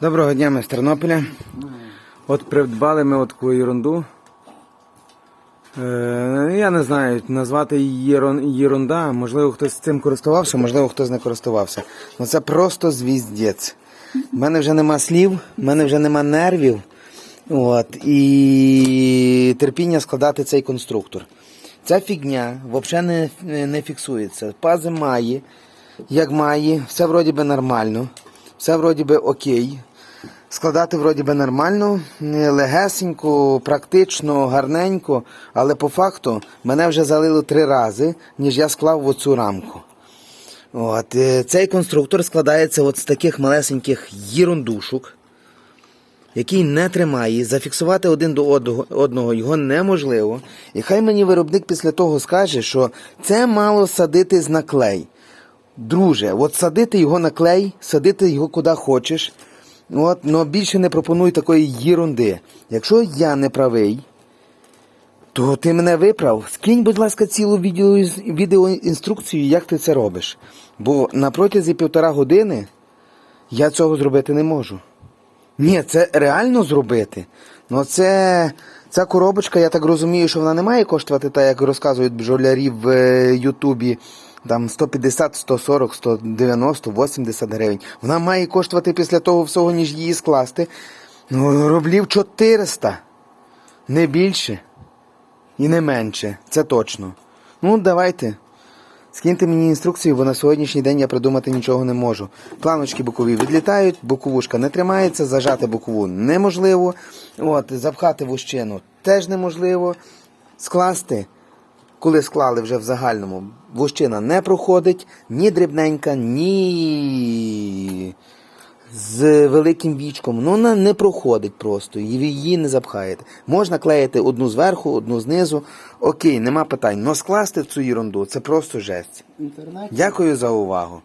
Доброго дня, ми з Тернополя. От придбали ми от таку ерунду. Е, я не знаю, назвати її ерунда. Можливо, хтось цим користувався, можливо, хтось не користувався. Ну це просто звіздець. У мене вже нема слів, в мене вже нема нервів. От, і терпіння складати цей конструктор. Ця фігня взагалі не, не фіксується. Пази має, як має, все вроді би нормально, все вроді би окей. Складати вроді би нормально, е, легесенько, практично, гарненько, але по факту мене вже залило три рази, ніж я склав в оцю рамку. От, е, цей конструктор складається от з таких малесеньких їрундушок, який не тримає, зафіксувати один до одного, його неможливо. І хай мені виробник після того скаже, що це мало садити на клей. Друже, от садити його на клей, садити його куди хочеш. От, но більше не пропонуй такої єрунди. Якщо я не правий, то ти мене виправ. Скинь, будь ласка, цілу відео, відеоінструкцію, як ти це робиш. Бо на протязі півтора години я цього зробити не можу. Ні, це реально зробити. Ну це ця коробочка, я так розумію, що вона не має коштувати, так як розказують бджолярі в е, Ютубі. Там 150, 140, 190, 80 гривень. Вона має коштувати після того всього, ніж її скласти. Ну, рублів 400. Не більше. І не менше. Це точно. Ну, давайте. Скиньте мені інструкцію, бо на сьогоднішній день я придумати нічого не можу. Планочки бокові відлітають, боковушка не тримається, зажати бокову неможливо. От, запхати вущину теж неможливо. Скласти, коли склали вже в загальному, вущина не проходить, ні дрібненька, ні з великим вічком. Ну, вона не проходить просто, ви її не запхаєте. Можна клеїти одну зверху, одну знизу. Окей, нема питань. Но скласти цю ерунду це просто жесть. Дякую за увагу.